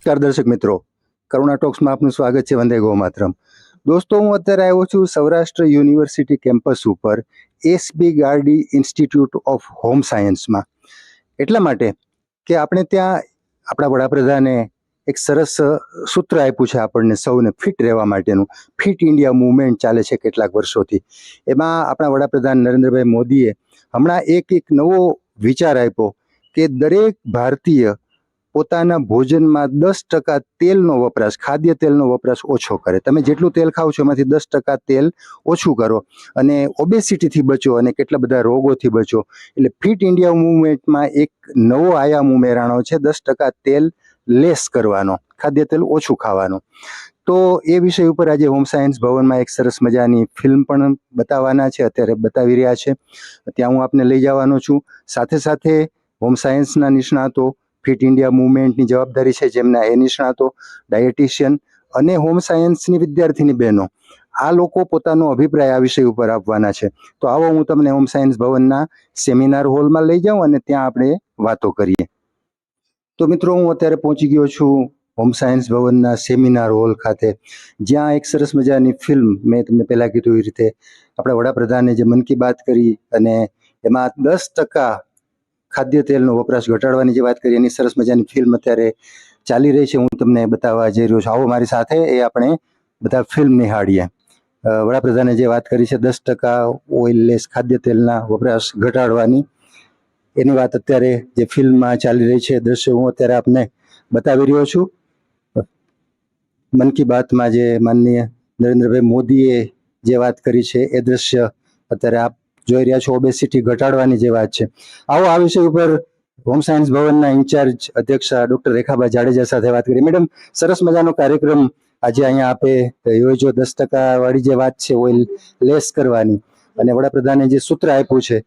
નમસ્કાર દર્શક મિત્રો. કરુણા ટોક્સમાં આપનું સ્વાગત છે વંદે ગો માતરમ દોસ્તો, હું અત્યારે આવ્યો છું સૌરાષ્ટ્ર યુનિવર્સિટી કેમ્પસ ઉપર S B Gardi institute of home સાયન્સમાં. એટલા માટે કે આપણે ત્યાં આપણા વડાપ્રધાને એક સરસ સૂત્ર આપ્યું છે આપણને સૌને ફિટ રહેવા માટેનું. ફિટ ઇન્ડિયા મુવમેન્ટ ચાલે છે કેટલાક વર્ષોથી. એમાં આપણા વડાપ્રધાન નરેન્દ્રભાઈ મોદીએ હમણાં એક એક નવો વિચાર આપ્યો કે દરેક ભારતીય પોતાના ભોજનમાં દસ ટકા તેલનો વપરાશ, ખાદ્ય તેલનો વપરાશ ઓછો કરે. તમે જેટલું તેલ ખાવ છો એમાંથી દસ ટકા તેલ ઓછું કરો અને ઓબેસિટીથી બચો અને કેટલા બધા રોગોથી બચો. એટલે ફિટ ઇન્ડિયા મુવમેન્ટમાં એક નવો આયામ ઉમેરાણો છે, દસ ટકા તેલ લેસ કરવાનો, ખાદ્ય તેલ ઓછું ખાવાનું. તો એ વિષય ઉપર આજે હોમ સાયન્સ ભવનમાં એક સરસ મજાની ફિલ્મ પણ બતાવવાના છે, અત્યારે બતાવી રહ્યા છે. ત્યાં હું આપને લઈ જવાનો છું. સાથે સાથે હોમ સાયન્સના નિષ્ણાતો ફિટ ઇન્ડિયા મુવમેન્ટની જવાબદારી છે જેમના એ નિષ્ણાતો ડાયટિશિયન અને હોમ સાયન્સની વિદ્યાર્થીની બહેનો, આ લોકો પોતાનો અભિપ્રાય આ વિષય ઉપર આપવાના છે. તો આવો હું તમને હોમ સાયન્સ ભવનના સેમિનાર હોલમાં લઈ જાઉં અને ત્યાં આપણે વાતો કરીએ. તો મિત્રો હું અત્યારે પહોંચી ગયો છું હોમ સાયન્સ ભવનના સેમિનાર હોલ ખાતે. જ્યાં એક સરસ મજાની ફિલ્મ મેં તમને પહેલાં કીધું એ રીતે આપણા વડાપ્રધાને જે મન કી બાત કરી અને એમાં દસ ટકા ખાદ્ય તેલનો વપરાશ ઘટાડવાની જે વાત કરી, એની સરસ મજાની ફિલ્મ અત્યારે ચાલી રહી છે. હું તમને બતાવવા જઈ રહ્યો છું. આવો મારી સાથે એ આપણે બધા ફિલ્મ નિહાળીએ. વડાપ્રધાને જે વાત કરી છે, દસ ટકા ઓઇલલેસ ખાદ્ય તેલના વપરાશ ઘટાડવાની. એની વાત અત્યારે જે ફિલ્મમાં ચાલી રહી છે, દ્રશ્ય હું અત્યારે આપને બતાવી રહ્યો છું. મન કી બાતમાં જે માનનીય નરેન્દ્રભાઈ મોદીએ જે વાત કરી છે, એ દ્રશ્ય અત્યારે આપ જોઈ રહ્યા છો ઓબેસિટી ઘટાડવાની જે વાત છે. આવો આ વિષય ઉપર હોમ સાયન્સ ભવનના ઇન્ચાર્જ અધ્યક્ષા ડોક્ટર રેખાભાઈ જાડેજા સાથે વાત કરી મેડમ, સરસ મજાનો કાર્યક્રમ આજે અહીંયા આપે, યોજો દસ વાળી જે વાત છે, ઓઇલ લેસ કરવાની. અને વડાપ્રધાને જે સૂત્ર આપ્યું છે,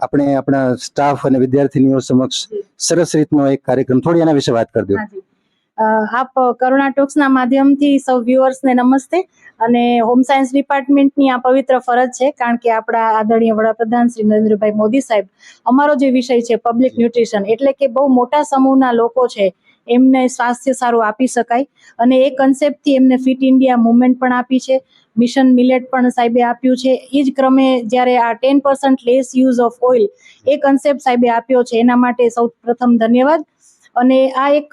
આપણે આપણા સ્ટાફ અને વિદ્યાર્થીનીઓ સમક્ષ સરસ રીતનો એક કાર્યક્રમ. થોડી એના વિશે વાત કરી દો. આપ કરુણા ટોક્સના માધ્યમથી સૌ વ્યુઅર્સને નમસ્તે. અને હોમ સાયન્સ ડિપાર્ટમેન્ટની આ પવિત્ર ફરજ છે, કારણ કે આપણા આદરણીય વડાપ્રધાન શ્રી નરેન્દ્રભાઈ મોદી સાહેબ, અમારો જે વિષય છે, પબ્લિક ન્યુટ્રિશન, એટલે કે બહુ મોટા સમૂહના લોકો છે, એમને સ્વાસ્થ્ય સારું આપી શકાય. અને એ કન્સેપ્ટથી એમને ફિટ ઇન્ડિયા મુવમેન્ટ પણ આપી છે. મિશન મિલેટ પણ સાહેબે આપ્યું છે. એ જ ક્રમે જ્યારે આ ten percent less use of oil A concept સાહેબે આપ્યો છે, એના માટે સૌ પ્રથમ ધન્યવાદ. અને આ એક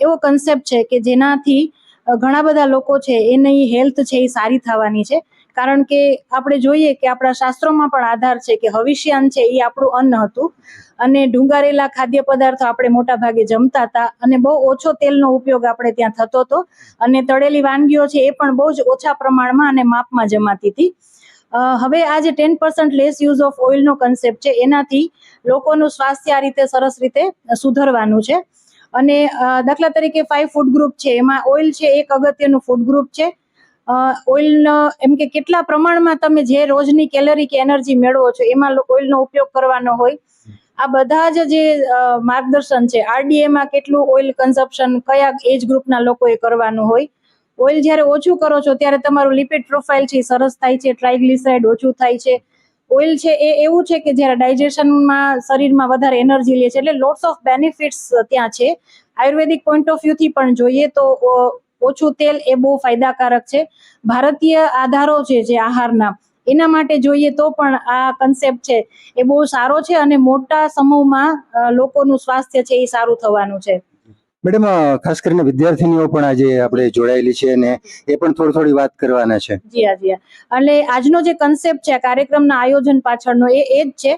એવો કન્સેપ્ટ છે કે જેનાથી ઘણા બધા લોકો છે એની હેલ્થ છે એ સારી થવાની છે. કારણ કે આપણે જોઈએ કે આપણા શાસ્ત્રોમાં પણ આધાર છે કે હવિષ્યાન છે એ આપણું અન્ન હતું. અને ઢુંગારેલા ખાદ્ય પદાર્થો આપણે મોટા ભાગે જમતા હતા અને બહુ ઓછો તેલનો ઉપયોગ આપણે ત્યાં થતો હતો. અને તળેલી વાનગીઓ છે એ પણ બહુ જ ઓછા પ્રમાણમાં અને માપમાં જમાતી હતી. હવે આ જે ten percent less use of ઓઇલનો concept છે, એનાથી લોકોનું સ્વાસ્થ્ય આ રીતે સરસ રીતે સુધરવાનું છે. અને દાખલા તરીકે ફાઈવ ફૂડ ગ્રુપ છે, એમાં ઓઇલ છે, એક અગત્યનું ફૂડ ગ્રુપ છે. ઓઇલ એમ કે કેટલા પ્રમાણમાં તમે જે રોજની કેલરી કે એનર્જી મેળવો છો, એમાં ઓઇલનો ઉપયોગ કરવાનો હોય. આ બધા જ જે માર્ગદર્શન છે આરડીએમાં કેટલું ઓઇલ કન્ઝપ્શન કયા એજ ગ્રુપના લોકોએ કરવાનું હોય ઓઇલ જ્યારે ઓછું કરો છો, ત્યારે તમારું લિપિડ પ્રોફાઇલ છે સરસ થાય છે ટ્રાઇગ્લિસરાઇડ ઓછું થાય છે. ઓઇલ છે એ એવું છે કે જ્યારે ડાયજેશનમાં શરીરમાં વધારે એનર્જી લે છે, એટલે લોટ્સ ઓફ બેનિફિટ્સ ત્યાં છે. આયુર્વેદિક પોઈન્ટ ઓફ વ્યૂથી પણ જોઈએ તો ઓછું તેલ એ બહુ ફાયદાકારક છે. ભારતીય આધારો છે જે આહારના, એના માટે જોઈએ તો પણ આ કન્સેપ્ટ છે. એ બહુ સારો છે અને મોટા સમૂહમાં લોકોનું સ્વાસ્થ્ય છે એ સારું થવાનું છે. મેડમ ખાસ કરીને વિદ્યાર્થીનીઓ પણ આજે આપણે જોડાયેલી છે અને એ પણ થોડી થોડી વાત કરવાના છે. જી હા, જી એટલે આજનો જે કન્સેપ્ટ છે કાર્યક્રમના આયોજન પાછળનો એ એ જ છે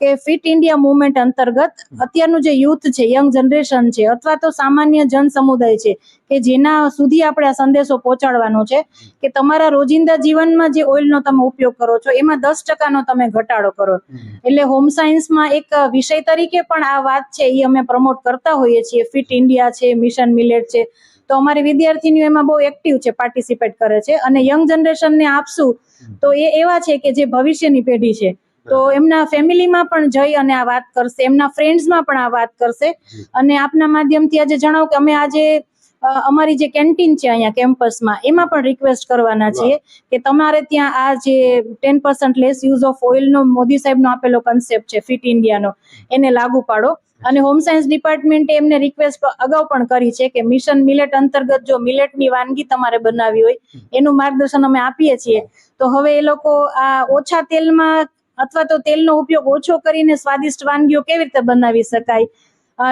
કે ફિટ ઇન્ડિયા મુવમેન્ટ અંતર્ગત અત્યારનું જે યુથ છે યંગ જનરેશન છે અથવા તો સામાન્ય જન સમુદાય છે કે જેના સુધી આપણે આ સંદેશો પહોંચાડવાનો છે કે તમારા રોજિંદા જીવનમાં જે ઓઇલનો તમે ઉપયોગ કરો છો એમાં દસ ટકાનો તમે ઘટાડો કરો. એટલે હોમ સાયન્સમાં એક વિષય તરીકે પણ આ વાત છે એ અમે પ્રમોટ કરતા હોઈએ છીએ. ફિટ ઇન્ડિયા છે મિશન મિલેટ છે. તો અમારી વિદ્યાર્થીનીઓ એમાં બહુ એક્ટિવ છે પાર્ટિસિપેટ કરે છે. અને યંગ જનરેશનને આપશું તો એ એવા છે કે જે ભવિષ્યની પેઢી છે. તો એમના ફેમિલીમાં પણ જઈ અને આ વાત કરશે. એમના ફ્રેન્ડ્સમાં પણ આ વાત કરશે. અને આપના માધ્યમથી આજે જણાવો કે અમે આજે અમારી જે કેન્ટીન છે અહીંયા કેમ્પસમાં એમાં પણ રિક્વેસ્ટ કરવાના છીએ કે તમારે ત્યાં આ જે ten percent less use of ઓઇલનો Modi સાહેબનો આપેલો કન્સેપ્ટ છે ફિટ ઇન્ડિયાનો એને લાગુ પાડો. અને હોમ સાયન્સ ડિપાર્ટમેન્ટે એમને રિક્વેસ્ટ અગાઉ પણ કરી છે કે મિશન મિલેટ અંતર્ગત જો મિલેટની વાનગી તમારે બનાવી હોય એનું માર્ગદર્શન અમે આપીએ છીએ. તો હવે એ લોકો આ ઓછા તેલમાં અથવા તો તેલનો ઉપયોગ ઓછો કરીને સ્વાદિષ્ટ વાનગીઓ કેવી રીતે બનાવી શકાય?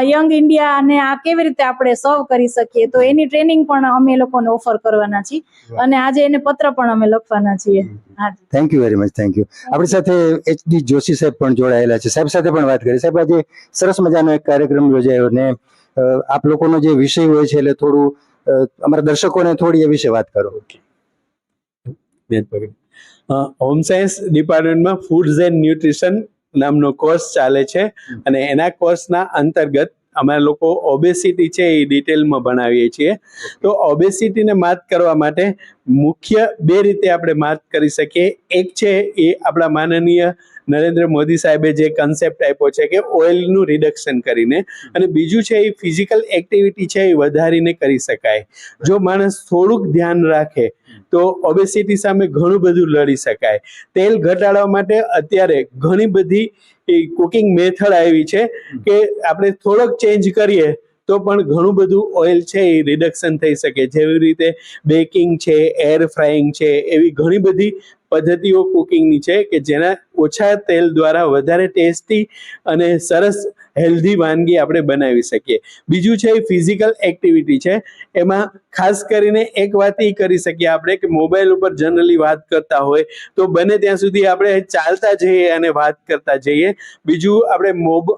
યંગ ઇન્ડિયા અને આ કેવી રીતે આપણે સર્વ કરી શકીએ? તો એની ટ્રેનિંગ પણ અમે એ લોકોને ઓફર કરવાના છીએ અને આજે એને પત્ર પણ અમે લખવાના છીએ. હા. Thank you very much thank you આપણી સાથે એચડી જોશી સાહેબ પણ જોડાયેલા છે. સાહેબ સાથે પણ વાત કરી. સાહેબ આજે સરસ મજાનો એક કાર્યક્રમ યોજાયો ને આપ લોકોનો જે વિષય હોય છે એટલે થોડું અમારા દર્શકોને થોડી એ વિશે વાત કરો. બેન અ, હોમ સાયન્સ ડિપાર્ટમેન્ટમાં ફૂડ્સ એન્ડ ન્યુટ્રિશન નામનો કોર્સ ચાલે છે. અને એના કોર્સના અંતર્ગત અમારા લોકો ઓબેસિટી છે એ ડિટેલમાં ભણાવીએ છીએ. તો ઓબેસિટીને માત કરવા માટે મુખ્ય બે રીતે આપણે માત કરી શકીએ. એક છે એ આપણા માનનીય નરેન્દ્ર મોદી સાહેબે જે કન્સેપ્ટ આપ્યો છે કે ઓઇલનું રિડક્શન કરીને અને બીજું છે એ ફિઝિકલ એક્ટિવિટી છે એ વધારીને કરી શકાય. જો માણસ થોડુંક ધ્યાન રાખે, તો ઓબેસિટી સામે ઘણું બધું લડી શકાય. તેલ ઘટાડવા માટે અત્યારે ઘણી બધી કુકિંગ મેથડ આવી છે કે આપણે થોડોક ચેન્જ કરીએ, તો પણ ઘણું બધું ઓઇલ છે એ રિડક્શન થઈ શકે. જેવી રીતે બેકિંગ છે એર ફ્રાઈંગ છે, એવી ઘણી બધી પદ્ધતિઓ કુકિંગની છે કે જેના ઓછા તેલ દ્વારા વધારે ટેસ્ટી અને સરસ હેલ્ધી વાનગી આપણે બનાવી શકીએ. બીજું છે એ ફિઝિકલ એક્ટિવિટી છે. એમાં ખાસ કરીને એક વાત એ કરી શકીએ આપણે કે મોબાઈલ ઉપર જનરલી વાત કરતા હોય તો બને ત્યાં સુધી આપણે ચાલતા જઈએ અને વાત કરતા જઈએ. બીજું આપણે મોબ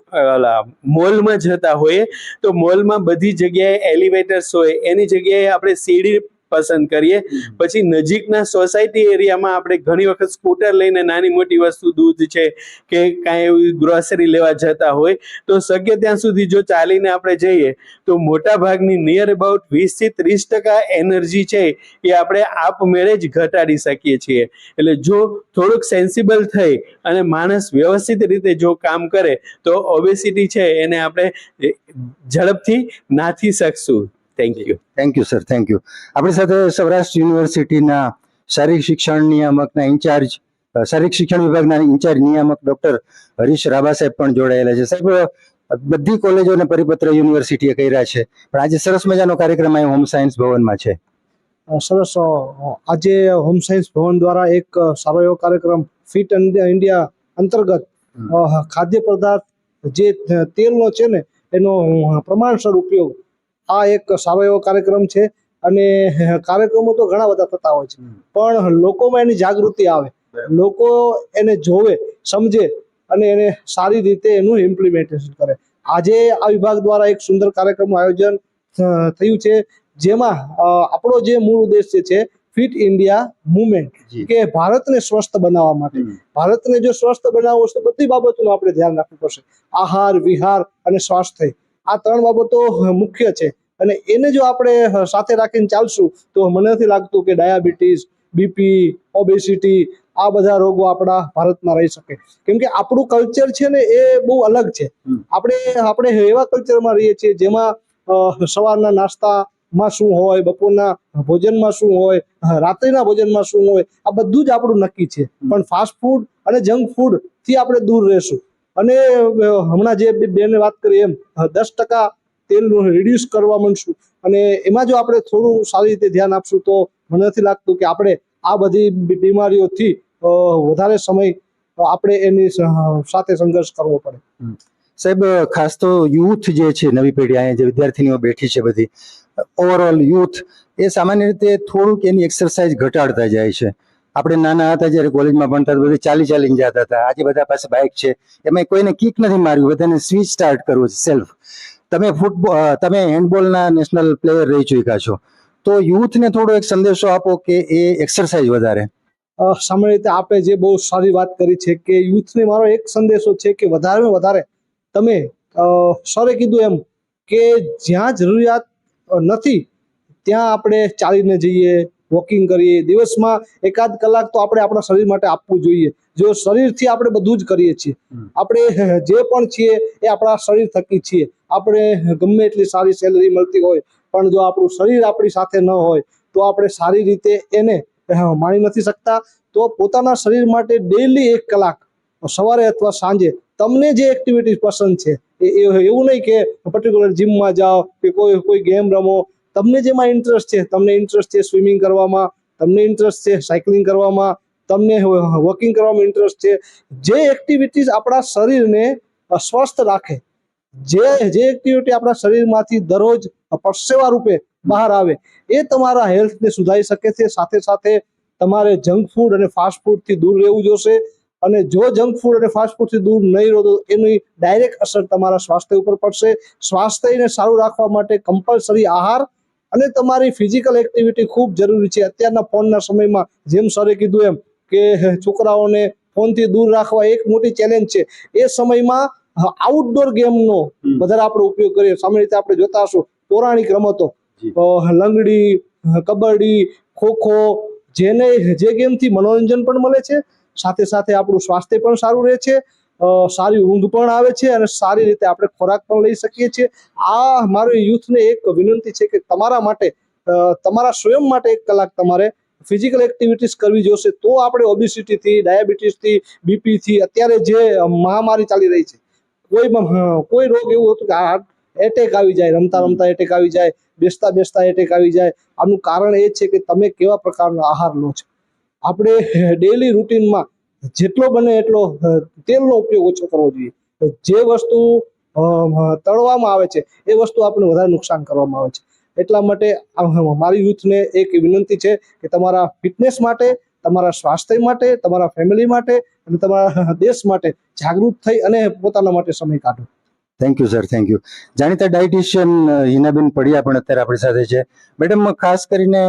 મોલમાં જતા હોઈએ તો મોલમાં બધી જગ્યાએ એલિવેટર્સ હોય, એની જગ્યાએ આપણે સીડી પસંદ કરીએ. પછી નજીકના સોસાયટી એરિયામાં આપણે ઘણી વખત સ્કૂટર લઈને નાની મોટી વસ્તુ દૂધ છે કે કાંઈ એવી ગ્રોસરી લેવા જતા હોય તો શક્ય ત્યાં સુધી જો ચાલીને આપણે જઈએ તો મોટા ભાગની નિયર અબાઉટ વીસથી ત્રીસ ટકા એનર્જી છે એ આપણે આપમેળે જ ઘટાડી શકીએ છીએ. એટલે જો થોડુંક સેન્સિબલ થઈ અને માણસ વ્યવસ્થિત રીતે જો કામ કરે તો ઓબેસિટી છે એને આપણે ઝડપથી નાથી શકશું. Thank you thank you sir thank you આપણી સાથે સૌરાષ્ટ્ર યુનિવર્સિટીના શારીરિક શિક્ષણ નિયામકના ઇન્ચાર્જ શારીરિક શિક્ષણ વિભાગના ઇન્ચાર્જ નિયામક ડોક્ટર હરીશ રાભા સાહેબ પણ જોડાયેલા છે. સાહેબ બધી બધી કોલેજોને પરિપત્ર યુનિવર્સિટીએ કર્યા છે પણ આજે સરસ મજાનો કાર્યક્રમ અહીં હોમ સાયન્સ ભવનમાં છે. સરસ આજે હોમ સાયન્સ ભવન દ્વારા એક સારો એવો કાર્યક્રમ ફિટ ઇન્ડિયા અંતર્ગત ખાદ્ય પદાર્થ જે તેલનો છે ને એનો પ્રમાણસર ઉપયોગ આ એક સારો એવો કાર્યક્રમ છે અને કાર્યક્રમો તો ઘણા બધા થતા હોય છે. પણ લોકોમાં એની જાગૃતિ આવે. લોકો એને જોવે સમજે અને એને સારી રીતે એનું ઇમ્પ્લિમેન્ટેશન કરે. આજે આ વિભાગ દ્વારા એક સુંદર કાર્યક્રમનું આયોજન થયું છે જેમાં આપણો જે મૂળ ઉદ્દેશ્ય છે ફિટ ઇન્ડિયા મુવમેન્ટ. કે ભારતને સ્વસ્થ બનાવવા માટે. ભારતને જો સ્વસ્થ બનાવવું છે બધી બાબતોનું આપણે ધ્યાન રાખવું પડશે. આહાર વિહાર અને સ્વાસ્થ્ય. આ ત્રણ બાબતો મુખ્ય છે. અને એને જો આપણે સાથે રાખીને ચાલશું તો મને નથી લાગતું કે ડાયાબિટીસ બીપી ઓબેસિટી આ બધા રોગો આપણા ભારતમાં રહી શકે. કેમ કે આપણું કલ્ચર છે ને એ બહુ અલગ છે. આપણે આપણે એવા કલ્ચરમાં રહીએ છીએ જેમાં સવારના નાસ્તામાં શું હોય બપોરના ભોજનમાં શું હોય રાત્રિના ભોજનમાં શું હોય આ બધું જ આપણું નક્કી છે. પણ ફાસ્ટ ફૂડ અને જંક ફૂડથી આપણે દૂર રહેશું. અને હમણાં જે બેને વાત કરી એમ, દસ ટકા તેલનું રિડ્યુસ કરવા માંડશું. અને એમાં જો આપણે થોડું સારી રીતે ધ્યાન આપશું તો મને નથી લાગતું કે આપણે આ બધી બીમારીઓથી વધારે સમય આપણે એની સાથે સંઘર્ષ કરવો પડે. સાહેબ ખાસ તો યુથ જે છે, નવી પેઢી અહીંયા જે વિદ્યાર્થીનીઓ બેઠી છે બધી ઓવરઓલ યુથ, એ સામાન્ય રીતે થોડુંક એની એક્સરસાઇઝ ઘટાડતા જાય છે. આપણે નાના હતા જ્યારે કોલેજમાં ભણતા બધા ચાલી ચાલીને જતા હતા. આજે બધા પાસે બાઇક છે. એમાં કોઈને કિક નથી માર્યું. બધાને સ્વિચ સ્ટાર્ટ કરવું છે સેલ્ફ તમે ફૂટબોલ તમે હેન્ડબોલના નેશનલ પ્લેયર રહી ચૂક્યા છો. તો યુથને થોડો એક સંદેશો આપો કે એ એક્સરસાઇઝ વધારે. સામાન્ય રીતે આપે જે બહુ સારી વાત કરી છે કે યુથને મારો એક સંદેશો છે કે વધારે વધારે તમે સરે કીધું એમ કે જ્યાં જરૂરિયાત નથી, ત્યાં આપણે ચાલીને જઈએ વોકિંગ કરીએ. દિવસમાં એકાદ કલાક તો આપણે આપણા શરીર માટે આપવું જોઈએ. જો શરીરથી આપણે બધું જ કરીએ છીએ આપણે જે પણ છીએ એ આપણા શરીર થકી છીએ. આપણે ગમે એટલી સારી સેલરી મળતી હોય પણ જો આપણું શરીર આપણી સાથે ન હોય તો આપણે સારી રીતે એને માણી નથી શકતા. તો પોતાના શરીર માટે ડેલી એક કલાક સવારે અથવા સાંજે તમને જે એક્ટિવિટી પસંદ છે એવું નહીં કે પર્ટિક્યુલર જીમમાં જાઓ કે કોઈ કોઈ ગેમ રમો તમને જેમાં ઇન્ટરેસ્ટ છે, તમને ઇન્ટરેસ્ટ છે સ્વિમિંગ કરવામાં, તમને ઇન્ટરેસ્ટ છે સાયકલિંગ કરવામાં, તમને વોકિંગ કરવામાં ઇન્ટરેસ્ટ છે. જે એક્ટિવિટીઝ આપણા શરીરને સ્વસ્થ રાખે, જે જે એક્ટિવિટી આપણા શરીરમાંથી દરરોજ પરસેવા રૂપે બહાર આવે, એ તમારા હેલ્થને સુધારી શકે છે. સાથે સાથે તમારે જંક ફૂડ અને ફાસ્ટ ફૂડથી દૂર રહેવું જોશે અને જો જંક ફૂડ અને ફાસ્ટ ફૂડથી દૂર નહીં રહો તો એની ડાયરેક્ટ અસર તમારા સ્વાસ્થ્ય ઉપર પડશે. સ્વાસ્થ્યને સારું રાખવા માટે કમ્પલસરી આહાર અને તમારી ફિઝિકલ એક્ટિવિટી ખૂબ જરૂરી છે. અત્યારના ફોનના સમયમાં જેમ સરે કીધું એમ કે છોકરાઓને ફોનથી દૂર રાખવા એક મોટી ચેલેન્જ છે. એ સમયમાં આઉટડોર ગેમનો. વધારે આપણે ઉપયોગ કરીએ. સામાન્ય રીતે આપણે જોતા હશું પૌરાણિક રમતો. લંગડી કબડ્ડી ખોખો જેને જે ગેમથી મનોરંજન પણ મળે છે સાથે સાથે આપણું સ્વાસ્થ્ય પણ સારું રહે છે સારી ઊંઘ પણ આવે છે અને સારી રીતે આપણે ખોરાક પણ લઈ શકીએ છીએ. આ મારું યુથને એક વિનંતી છે કે તમારા માટે તમારા સ્વયં માટે એક કલાક તમારે ફિઝિકલ એક્ટિવિટીઝ કરવી જોશે તો આપણે ઓબિસિટીથી ડાયાબિટીસથી બીપીથી અત્યારે જે મહામારી ચાલી રહી છે, કોઈ કોઈ રોગ એવું હતું કે હાર્ટ એટેક આવી જાય, રમતા રમતા એટેક આવી જાય, બેસતા બેસતા એટેક આવી જાય, આનું કારણ એ છે કે તમે કેવા પ્રકારનો આહાર લો છો. આપણે ડેલી રૂટીનમાં જેટલો બને એટલો તેલનો ઉપયોગ ઓછો કરવો જોઈએ. જે વસ્તુ તળવામાં આવે છે, એ વસ્તુ આપણને વધારે નુકસાન કરવામાં આવે છે. એટલા માટે મારી યુથને એક વિનંતી છે કે તમારા ફિટનેસ માટે, તમારા સ્વાસ્થ્ય માટે, તમારા ફેમિલી માટે અને તમારા દેશ માટે જાગૃત થઈ અને પોતાના માટે સમય કાઢો. Thank you sir thank you જાણીતા ડાયટિશિયન હિનાબેન પડિયા પણ અત્યારે આપણી સાથે છે. મેડમ, ખાસ કરીને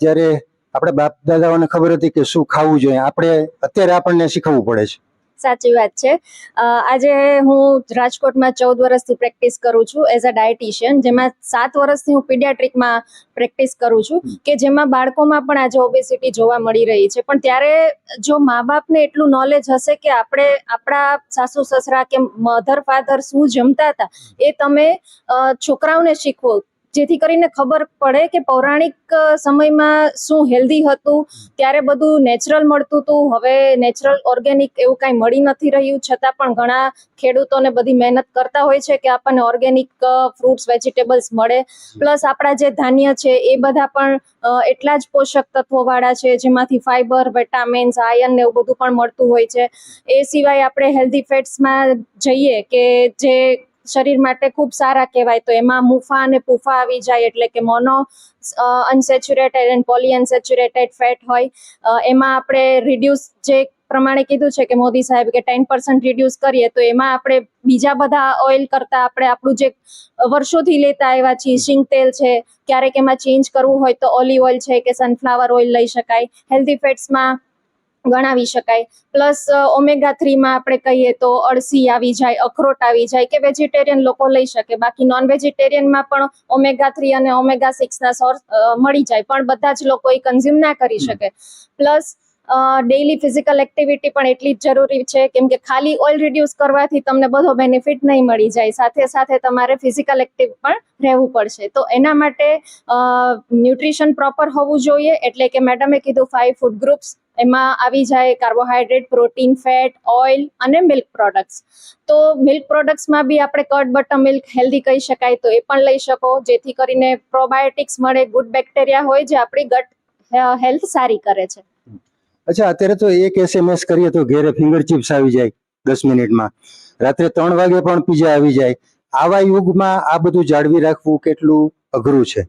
જ્યારે આપણા બાપ દાદાઓને ખબર હતી કે શું ખાવું જોઈએ. આપણે અત્યારે આપણને શીખવવું પડે છે. સાચી વાત છે. આજે હું રાજકોટમાં ચૌદ વર્ષથી પ્રેક્ટિસ કરું છું એઝ અ ડાયટિશિયન જેમાં સાત વર્ષથી હું પીડિયાટ્રિકમાં પ્રેક્ટિસ કરું છું કે જેમાં બાળકોમાં પણ આજે ઓબેસિટી જોવા મળી રહી છે. પણ ત્યારે જો મા બાપને એટલું નોલેજ હશે કે આપણે આપણા સાસુ સસરા કે મધર ફાધર શું જમતા હતા એ તમે છોકરાઓને શીખવો. જેથી કરીને ખબર પડે કે પૌરાણિક સમયમાં શું હેલ્ધી હતું ત્યારે બધું નેચરલ મળતું હતું. હવે નેચરલ ઓર્ગેનિક એવું કાંઈ મળી નથી રહ્યું. છતાં પણ ઘણા ખેડૂતોને બધી મહેનત કરતા હોય છે કે આપણને ઓર્ગેનિક ફ્રૂટ્સ, વેજીટેબલ્સ મળે. પ્લસ આપણા જે ધાન્ય છે એ બધા પણ એટલા જ પોષક તત્વોવાળા છે, જેમાંથી ફાઈબર, વિટામિન્સ આયન ને એવું બધું પણ મળતું હોય છે. એ સિવાય આપણે હેલ્ધી ફેટ્સમાં જઈએ કે જે શરીર માટે ખૂબ સારા કહેવાય. તો એમાં મુફા અને પુફા આવી જાય એટલે કે mono unsaturated and poly unsaturated fat હોય. એમાં આપણે રિડ્યુસ જે પ્રમાણે કીધું છે કે મોદી સાહેબ કે ટેન પર્સન્ટ રિડ્યુસ કરીએ, તો એમાં આપણે બીજા બધા ઓઇલ કરતાં આપણે આપણું જે વર્ષોથી લેતા આવ્યા શીંગ તેલ છે, ક્યારેક એમાં ચેન્જ કરવું હોય તો ઓલિવ ઓઇલ છે કે સનફ્લાવર ઓઇલ લઈ શકાય. હેલ્ધી ફેટ્સમાં ગણાવી શકાય. પ્લસ ઓમેગા થ્રીમાં આપણે કહીએ તો અળસી આવી જાય અખરોટ આવી જાય કે વેજીટેરિયન લોકો લઈ શકે. બાકી નોન વેજીટેરિયનમાં પણ ઓમેગા થ્રી અને ઓમેગા સિક્સના સોર્સ મળી જાય પણ બધા જ લોકો એ કન્ઝ્યુમ ના કરી શકે. પ્લસ ડેઇલી ફિઝિકલ એક્ટિવિટી પણ એટલી જ જરૂરી છે કેમ કે ખાલી ઓઇલ રિડ્યુસ કરવાથી તમને બધો બેનિફિટ નહીં મળી જાય. સાથે સાથે તમારે ફિઝિકલ એક્ટિવ પણ રહેવું પડશે. તો એના માટે ન્યુટ્રિશન પ્રોપર હોવું જોઈએ. એટલે કે મેડમે કીધું ફાઈવ ફૂડ ગ્રુપ્સ એમાં આવી જાય કાર્બોહાઈડ્રેટ પ્રોટીન ફેટ ઓઇલ અને મિલ્ક પ્રોડક્ટ્સ તો મિલ્ક પ્રોડક્ટ્સમાં બી આપણે કટ બટર મિલ્ક હેલ્ધી કહી શકાય તો એ પણ લઈ શકો. જેથી કરીને પ્રોબાયોટિક્સ મળે ગુડ બેક્ટેરિયા હોય જે આપણી ગટ હેલ્થ સારી કરે છે. અચ્છા, અત્યારે તો એક એસએમએસ કરીએ તો ઘેરે ફિંગર ચિપ્સ આવી જાય દસ મિનિટમાં. રાત્રે ત્રણ વાગે પણ પીઝા આવી જાય. આવા યુગમાં આ બધું જાળવી રાખવું કેટલું અઘરું છે?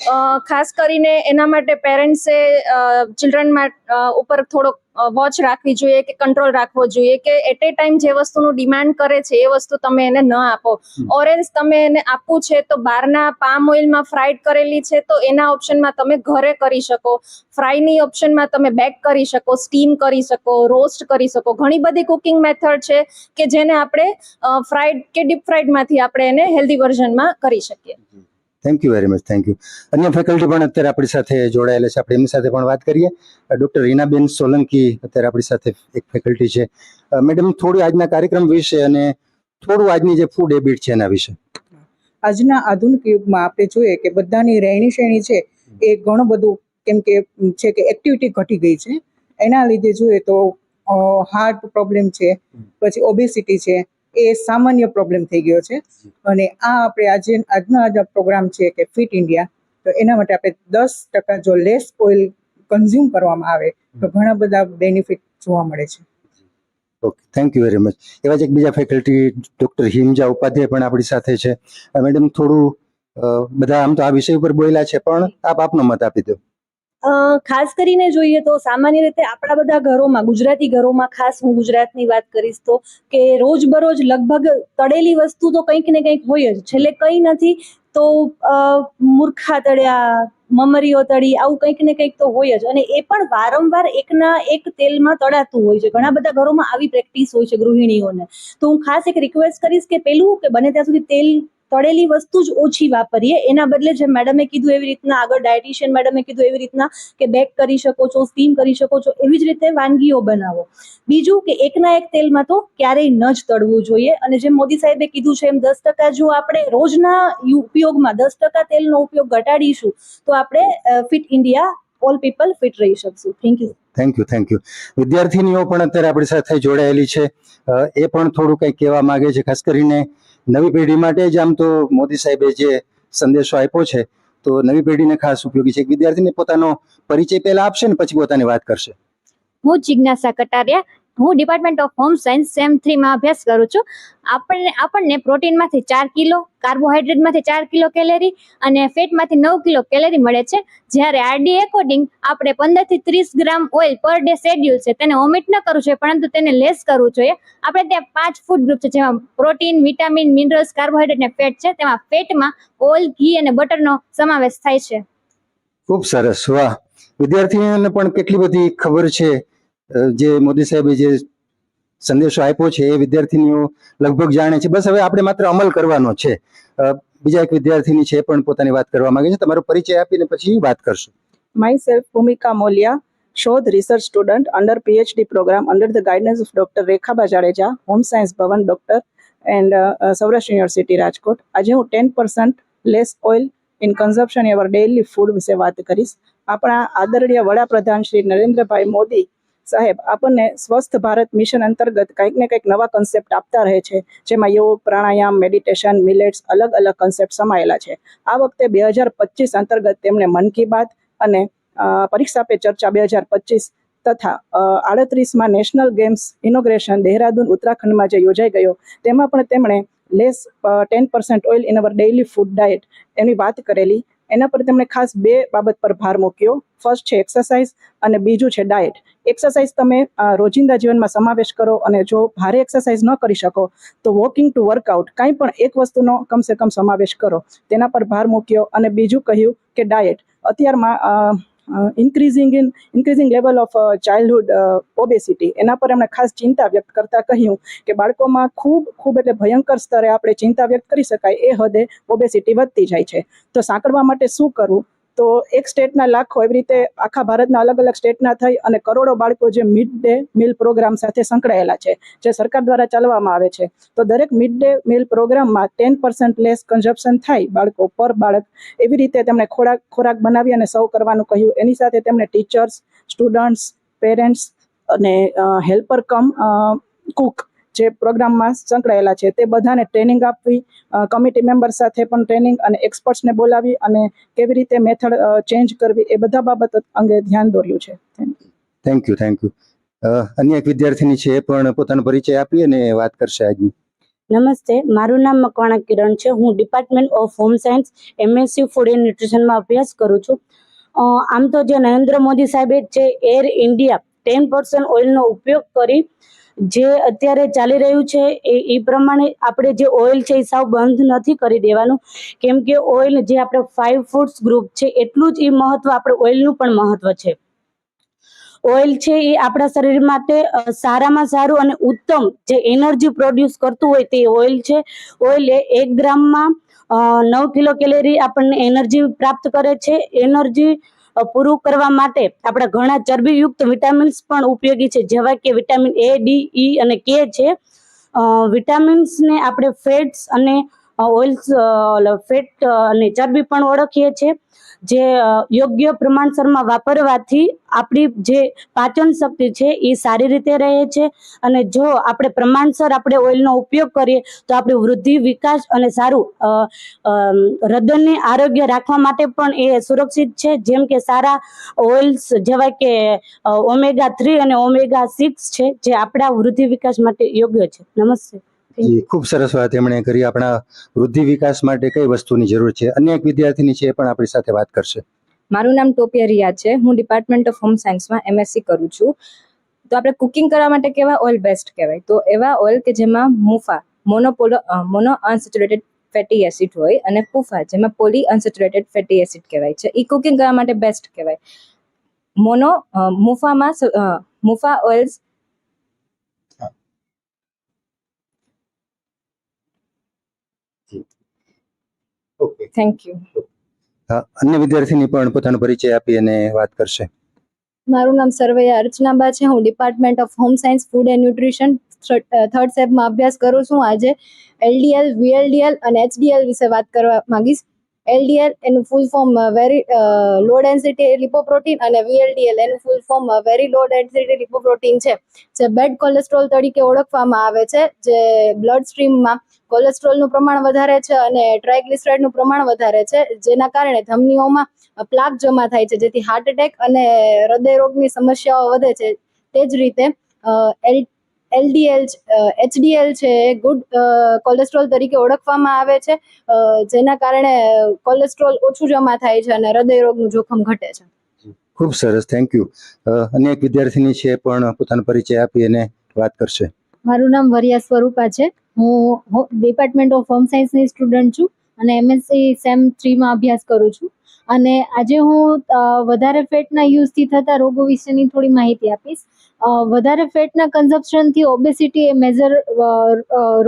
ખાસ કરીને એના માટે પેરેન્ટ્સે ચિલ્ડ્રન ઉપર થોડોક વોચ રાખવી જોઈએ કે કંટ્રોલ રાખવો જોઈએ કે એટ એ ટાઈમ જે વસ્તુનું ડિમાન્ડ કરે છે એ વસ્તુ તમે એને ન આપો. ઓરેન્જ તમે એને આપવું છે તો બહારના પામ ઓઇલમાં ફ્રાઈડ કરેલી છે તો એના ઓપ્શનમાં તમે ઘરે કરી શકો. ફ્રાયની ઓપ્શનમાં તમે બેક કરી શકો સ્ટીમ કરી શકો રોસ્ટ કરી શકો. ઘણી બધી કુકિંગ મેથડ છે કે જેને આપણે ફ્રાઈડ કે ડીપ ફ્રાઈડમાંથી આપણે એને હેલ્ધી વર્ઝનમાં કરી શકીએ. Thank you very much thank you અન્ય ફેકલ્ટી પણ અત્યારે આપણી સાથે જોડાયેલા છે. આપણે એમની સાથે પણ વાત કરીએ. ડૉક્ટર રીનાબેન સોલંકી અત્યારે આપણી સાથે એક ફેકલ્ટી છે. મેડમ થોડું આજના કાર્યક્રમ વિશે અને થોડું આજની જે ફૂડ હેબિટ છે એના વિશે. આજના આધુનિક યુગમાં આપણે જોઈએ કે બધાની રહેણી શ્રેણી છે એ ઘણું બધું કેમ કે છે કે એક્ટિવિટી ઘટી ગઈ છે. એના લીધે જોઈએ તો હાર્ટ પ્રોબ્લેમ છે, પછી ઓબેસિટી છે એ સામાન્ય પ્રોબ્લેમ થઈ ગયો છે. અને આ આપણે આજે આજનો આજના પ્રોગ્રામ છે કે ફિટ ઇન્ડિયા તો એના માટે આપણે દસ ટકા જો લેસ ઓઇલ કન્ઝ્યુમ કરવામાં આવે તો ઘણા બધા બેનિફિટ જોવા મળે છે. Okay thank you very much એવા જ એક બીજા ફેકલ્ટી ડૉક્ટર હિમજા ઉપાધ્યાય પણ આપણી સાથે છે. મેડમ થોડું બધા આમ તો આ વિષય ઉપર બોલ્યા છે પણ આપ આપનો મત આપી દો. ખાસ કરીને જોઈએ તો સામાન્ય રીતે આપણા બધા ઘરોમાં, ગુજરાતી ઘરોમાં, ખાસ હું ગુજરાતની વાત કરીશ તો, કે રોજબરોજ લગભગ તળેલી વસ્તુ તો કંઈક ને કંઈક હોય જ. છેલ્લે કંઈ નથી તો મૂર્ખા તળ્યા, મમરીઓ તળી, આવું કંઈક ને કંઈક તો હોય જ. અને એ પણ વારંવાર એકના એક તેલમાં તળાતું હોય છે. ઘણા બધા ઘરોમાં આવી પ્રેક્ટિસ હોય છે ગૃહિણીઓને. તો હું ખાસ એક રિક્વેસ્ટ કરીશ કે પેલું કે બને ત્યાં સુધી તેલ તળેલી વસ્તુ જ ઓછી વાપરીએ. એના બદલે જે મેડમે કીધું એવી રીતના આગળ ડાયટિશિયન મેડમે કીધું એવી રીતના કે બેક કરી શકો છો સ્ટીમ કરી શકો છો, એવી જ રીતે વાનગીઓ બનાવો. બીજું કે એકના એક તેલમાં તો ક્યારેય ન જ તળવું જોઈએ. અને જેમ મોદી સાહેબે કીધું છે એમ દસ ટકા જો આપણે રોજના ઉપયોગમાં દસ ટકા તેલનો ઉપયોગ ઘટાડીશું, તો આપણે fit India all people fit રહી શકશું. Thank you thank you thank you વિદ્યાર્થીનીઓ પણ અત્યારે આપણી સાથે જોડાયેલી છે. એ પણ થોડું કંઈક કહેવા માગે છે, ખાસ કરીને નવી પેઢી માટે જ આમ તો મોદી સાહેબે જે સંદેશો આપ્યો છે, તો નવી પેઢીને ખાસ ઉપયોગી છે. વિદ્યાર્થીને પોતાનો પરિચય પહેલા આપશે ને પછી પોતાની વાત કરશે? હું જિજ્ઞાસા કટારિયા હું department of home science sem થ્રીમાં અભ્યાસ કરું છું. આપણને આપણને પ્રોટીનમાંથી ચાર કિલો કાર્બોહાઈડ્રેટમાંથી ચાર કિલો કેલેરી અને ફેટમાંથી નવ કિલો કેલેરી મળે છે. જ્યારે આરડી એકોર્ડિંગ આપણે પંદરથી ત્રીસ gram oil per day schedule છે. તેને ઓમિટ ન કરવું જોઈએ પરંતુ તેને લેસ કરવું જોઈએ. આપણે ત્યાં પાંચ ફૂડ ગ્રુપ છે, જેમાં પ્રોટીન વિટામિન મિનરલ્સ કાર્બોહાઈડ્રેટ અને ફેટ છે. તેમાં ફેટમાં ઓઇલ ઘી અને બટરનો સમાવેશ થાય છે. ખૂબ સરસ. વાહ. વિદ્યાર્થીઓને પણ કેટલી બધી ખબર છે. જે મોદી સાહેબે જે સંદેશો આપ્યો છે એ વિદ્યાર્થીનીઓ લગભગ જાણે છે. બસ હવે આપણે માત્ર અમલ કરવાનો છે. બીજા એક વિદ્યાર્થીની છે પણ પોતાની વાત કરવા માંગે છે. તમારો પરિચય આપીને પછી વાત કરશું. માય સેલ્ફ ભૂમિકા મોલિયા, શોધ research student, under PhD program, under the guidance of doctor Rekhaba Jadeja home science Bhavan doctor, and Saurashtra university Rajkot. આજે હું ten percent less oil in consumption ever daily food વિશે વાત કરીશ. આપણા આદરણીય વડાપ્રધાન શ્રી નરેન્દ્રભાઈ મોદી સાહેબ, આપણને સ્વસ્થ ભારત મિશન અંતર્ગત કંઈક ને કંઈક નવા કન્સેપ્ટ આપતા રહે છે. જેમાં યોગ, પ્રાણાયામ મેડિટેશન મિલેટ્સ અલગ અલગ કન્સેપ્ટ સમાયેલા છે. આ વખતે બે હજાર પચીસ અંતર્ગત તેમણે મન કી બાત અને પરીક્ષા પે ચર્ચા બે હજાર પચીસ તથા આડત્રીસમાં નેશનલ ગેમ્સ ઇનોગ્રેશન દહેરાદૂન ઉત્તરાખંડમાં જે યોજાઈ ગયો, તેમાં પણ તેમણે less ten percent oil in our daily food diet એની વાત કરેલી. એના પર તેમણે ખાસ બે બાબત પર ભાર મૂક્યો. ફર્સ્ટ છે એક્સરસાઇઝ અને બીજું છે ડાયટ એક્સરસાઇઝ તમે રોજિંદા જીવનમાં સમાવેશ કરો અને જો ભારે એક્સરસાઇઝ ન કરી શકો, તો વોકિંગ ટુ વર્કઆઉટ કાંઈ પણ એક વસ્તુનો કમસે કમ સમાવેશ કરો. તેના પર ભાર મૂક્યો અને બીજું કહ્યું કે ડાયટ અત્યારમાં increasing in increasing level of childhood obesity એના પર એમણે ખાસ ચિંતા વ્યક્ત કરતા કહ્યું કે બાળકોમાં ખૂબ ખૂબ એટલે ભયંકર સ્તરે આપણે ચિંતા વ્યક્ત કરી શકાય. એ હદે ઓબેસિટી વધતી જાય છે. તો સાંકળવા માટે શું કરવું? તો એક સ્ટેટના લાખો એવી રીતે આખા ભારતના અલગ અલગ સ્ટેટના થઈ અને કરોડો બાળકો જે મિડ ડે મિલ પ્રોગ્રામ સાથે સંકળાયેલા છે, જે સરકાર દ્વારા ચાલવામાં આવે છે. તો દરેક મિડ ડે મિલ પ્રોગ્રામમાં ટેન પર્સન્ટ લેસ કન્ઝપ્શન થાય બાળકો, પર બાળક, એવી રીતે તેમણે ખોરાક ખોરાક બનાવી અને સૌ કરવાનું કહ્યું. એની સાથે તેમણે ટીચર્સ સ્ટુડન્ટ્સ પેરેન્ટ્સ અને હેલ્પર કમ કુક જે પ્રોગ્રામમાં સંકળાયેલા છે તે બધાને ટ્રેનિંગ આપવી કમિટી મેમ્બર સાથે પણ ટ્રેનિંગ અને એક્સપર્ટ્સને બોલાવી અને કેવી રીતે મેથડ ચેન્જ કરવી એ બધા બાબત અંગે ધ્યાન દોર્યું છે. થેન્ક યુ થેન્ક યુ અન્ય એક વિદ્યાર્થીની છે એ પણ પોતાનો પરિચય આપી અને વાત કરશે આજની. નમસ્તે મારું નામ મકવાણા કિરણ છે. હું department of home science MSc food and ન્યુટ્રિશનમાં અભ્યાસ કરું છું. આમ તો જે નરેન્દ્ર મોદી સાહેબે જે એર ઇન્ડિયા ટેન પર્સન્ટ ઓઇલનો ઉપયોગ કરી જે અત્યારે ચાલી રહ્યું છે એ એ પ્રમાણે આપણે જે ઓઇલ છે એ સાવ બંધ નથી કરી દેવાનું. કેમ કે ઓઇલ જે આપણે ફાઇવ ફૂડ્સ ગ્રુપ છે એટલું જ એ મહત્વ આપણે ઓઇલનું પણ મહત્વ છે. ઓઇલ છે એ આપણા શરીર માટે સારામાં સારું અને ઉત્તમ જે એનર્જી પ્રોડ્યુસ કરતું હોય તે ઓઇલ છે. ઓઇલ એ એક ગ્રામમાં નવ કિલો કેલેરી આપણને એનર્જી પ્રાપ્ત કરે છે. એનર્જી પૂરું કરવા માટે આપણા ઘણા ચરબીયુક્ત વિટામિન્સ પણ ઉપયોગી છે. જેવા કે વિટામિન એ, ડી, ઈ અને કે છે. વિટામિન્સને આપણે ફેટ્સ અને ઓઇલ્સ ફેટ અને ચરબી પણ ઓળખીએ છીએ. જે યોગ્ય પ્રમાણસરમાં વાપરવાથી આપણી જે પાચન શક્તિ છે એ સારી રીતે રહે છે. અને જો આપણે પ્રમાણસર આપણે ઓઇલનો ઉપયોગ કરીએ તો આપણી વૃદ્ધિ, વિકાસ અને સારું હૃદયને આરોગ્ય રાખવા માટે પણ એ સુરક્ષિત છે. જેમ કે સારા ઓઇલ્સ જેવા કે ઓમેગા થ્રી અને ઓમેગા સિક્સ છે જે આપણા વૃદ્ધિ, વિકાસ માટે યોગ્ય છે. નમસ્તે. જી, ખૂબ સરસ વાત એમણે કરી. આપણા વૃદ્ધિ વિકાસ માટે કઈ વસ્તુની જરૂર છે? અન્ય એક વિદ્યાર્થીની છે એ પણ આપણી સાથે વાત કરશે. મારું નામ ટોપિયા રિયા છે. હું ડિપાર્ટમેન્ટ ઓફ હોમ સાયન્સમાં એમએસસી કરું છું. તો આપણે કુકિંગ કરવા માટે કેવા ઓઇલ બેસ્ટ કહેવાય? તો એવા ઓઇલ કે જેમાં મુફા મોનોપોલો મોનો અનસેચ્યુરેટેડ ફેટી એસિડ હોય અને પુફા, જેમાં પોલી અનસેચ્યુરેટેડ ફેટી એસિડ કહેવાય છે. એ કુકિંગ કરવા માટે બેસ્ટ કહેવાય. Mono મુફામાં MUFA oils okay thank you અન્ય વિદ્યાર્થીની પણ પોતાનો પરિચય આપી અને વાત કરશે. મારું નામ સરવૈયા અર્ચનાબા છે. હું department of home science food and nutrition third સેબમાં અભ્યાસ કરું છું. આજે એલડીએલ વીએલડીએલ અને એચડીએલ વિશે વાત કરવા માંગીશ. એલડીએલ એનું full form very low density lipoprotein અને વીએલડીએલ એનું full form very low density lipoprotein છે. જે બેડ કોલેસ્ટ્રોલ તરીકે ઓળખવામાં આવે છે. જે બ્લડ સ્ટ્રીમમાં કોલેસ્ટ્રોલનું પ્રમાણ વધારે છે અને ટ્રાયગ્લિસરાઇડનું પ્રમાણ વધારે છે. જેના કારણે ધમનીઓમાં પ્લાક જમા થાય છે. જેથી હાર્ટ એટેક અને હૃદય રોગની સમસ્યાઓ વધે છે. તે જ રીતે એલ એલડીએલ એચડીએલ છે એ ગુડ કોલેસ્ટ્રોલ તરીકે ઓળખવામાં આવે છે જેના કારણે કોલેસ્ટ્રોલ ઓછું જમા થાય છે અને હૃદય રોગનું જોખમ ઘટે છે. ખૂબ સરસ થેન્ક યુ અને એક વિદ્યાર્થીની છે પણ પોતાનો પરિચય આપી અને વાત કરશે. મારું નામ વરિયા સ્વરૂપા છે. હું ડિપાર્ટમેન્ટ ઓફ હોમ સાયન્સની સ્ટુડન્ટ છું અને એમએસસી સેમ થ્રીમાં અભ્યાસ કરું છું. અને આજે હું વધારે ફેટના યુઝથી થતા રોગો વિશેની થોડી માહિતી આપીશ. વધારે ફેટના કન્ઝપ્શનથી ઓબેસિટી એ મેજર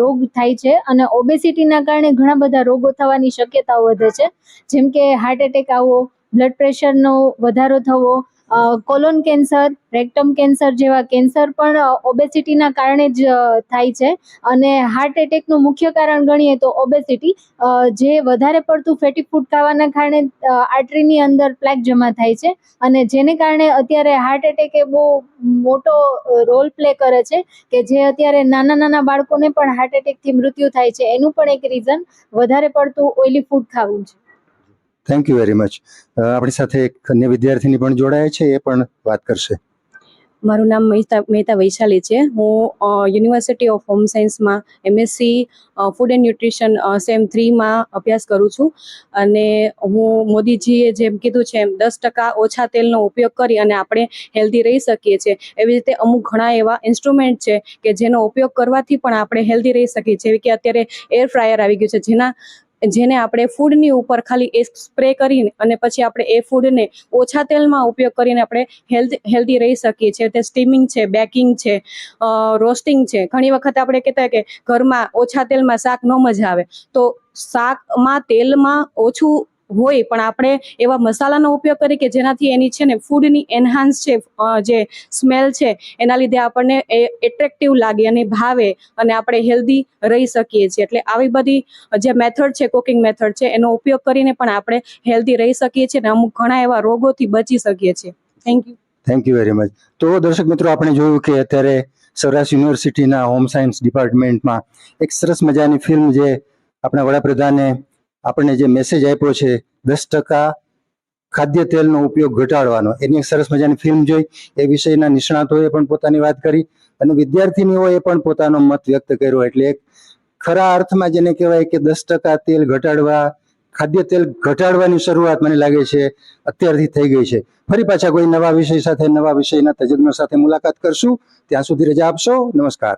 રોગ થાય છે અને ઓબેસિટીના કારણે ઘણા બધા રોગો થવાની શક્યતાઓ વધે છે. જેમ કે હાર્ટ એટેક આવવો બ્લડ પ્રેશરનો વધારો થવો કોલોન કેન્સર, રેક્ટમ કેન્સર જેવા કેન્સર પણ ઓબેસિટીના કારણે જ થાય છે. અને હાર્ટ એટેકનું મુખ્ય કારણ ગણીએ તો ઓબેસિટી જે વધારે પડતું ફેટી ફૂડ ખાવાના કારણે આર્ટરીની અંદર પ્લેક જમા થાય છે. અને જેને કારણે અત્યારે હાર્ટ એટેક એ બહુ મોટો રોલ પ્લે કરે છે કે જે અત્યારે નાના નાના બાળકોને પણ હાર્ટ એટેકથી મૃત્યુ થાય છે. એનું પણ એક રીઝન વધારે પડતું ઓઇલી ફૂડ ખાવું છે. થેન્ક યુ વેરી મચ આપણી સાથે એક અન્ય વિદ્યાર્થીની પણ જોડાયા છે, એ પણ વાત કરશે. મારું નામ મહેતા મહેતા વૈશાલી છે. હું યુનિવર્સિટી ઓફ હોમ સાયન્સમાં MSc food and nutrition sem થ્રીમાં અભ્યાસ કરું છું. અને હું મોદીજીએ જેમ કીધું છે એમ, દસ ટકા ઓછા તેલનો ઉપયોગ કરી અને આપણે હેલ્ધી રહી શકીએ છીએ. એવી રીતે અમુક ઘણા એવા ઇન્સ્ટ્રુમેન્ટ છે કે જેનો ઉપયોગ કરવાથી પણ આપણે હેલ્ધી રહી શકીએ જેવી કે અત્યારે એર ફ્રાયર આવી ગયું છે. જેના જેને આપણે ફૂડની ઉપર ખાલી એ સ્પ્રે કરીને અને પછી આપણે એ ફૂડને ઓછા તેલમાં ઉપયોગ કરીને આપણે હેલ્થ હેલ્ધી રહી શકીએ છીએ. તે સ્ટીમિંગ છે બેકિંગ છે રોસ્ટિંગ છે. ઘણી વખત આપણે કહેતા કે ઘરમાં ઓછા તેલમાં શાક ન મજા આવે. તો શાકમાં તેલમાં ઓછું હોય, પણ આપણે એવા મસાલાનો ઉપયોગ કરીએ કે જેનાથી એની છે ને ફૂડની એન્હાન્સ છે જે સ્મેલ છે, એના લીધે આપણને એ એટ્રેક્ટિવ લાગે અને ભાવે અને આપણે હેલ્ધી રહી શકીએ છીએ. એટલે આવી બધી જે મેથડ છે કુકિંગ મેથડ છે, એનો ઉપયોગ કરીને પણ આપણે હેલ્ધી રહી શકીએ છીએ અને અમુક ઘણા એવા રોગોથી બચી શકીએ છીએ. Thank you thank you very much તો દર્શક મિત્રો, આપણે જોયું કે અત્યારે સૌરાષ્ટ્ર યુનિવર્સિટીના હોમ સાયન્સ ડિપાર્ટમેન્ટમાં એક સરસ મજાની ફિલ્મ જે આપણા વડાપ્રધાને આપણને જે મેસેજ આપ્યો છે, દસ ટકા ખાદ્ય તેલનો ઉપયોગ ઘટાડવાનો. એની એક સરસ મજાની ફિલ્મ જોઈ. એ વિષયના નિષ્ણાતોએ પણ પોતાની વાત કરી અને વિદ્યાર્થીનીઓએ પણ પોતાનો મત વ્યક્ત કર્યો. એટલે એક ખરા અર્થમાં જેને કહેવાય કે દસ ટકા તેલ ઘટાડવા, ખાદ્ય તેલ ઘટાડવાની શરૂઆત મને લાગે છે, અત્યારથી થઈ ગઈ છે. ફરી પાછા કોઈ નવા વિષય સાથે, નવા વિષયના તજજ્ઞો સાથે મુલાકાત કરશું. ત્યાં સુધી રજા આપશો. નમસ્કાર.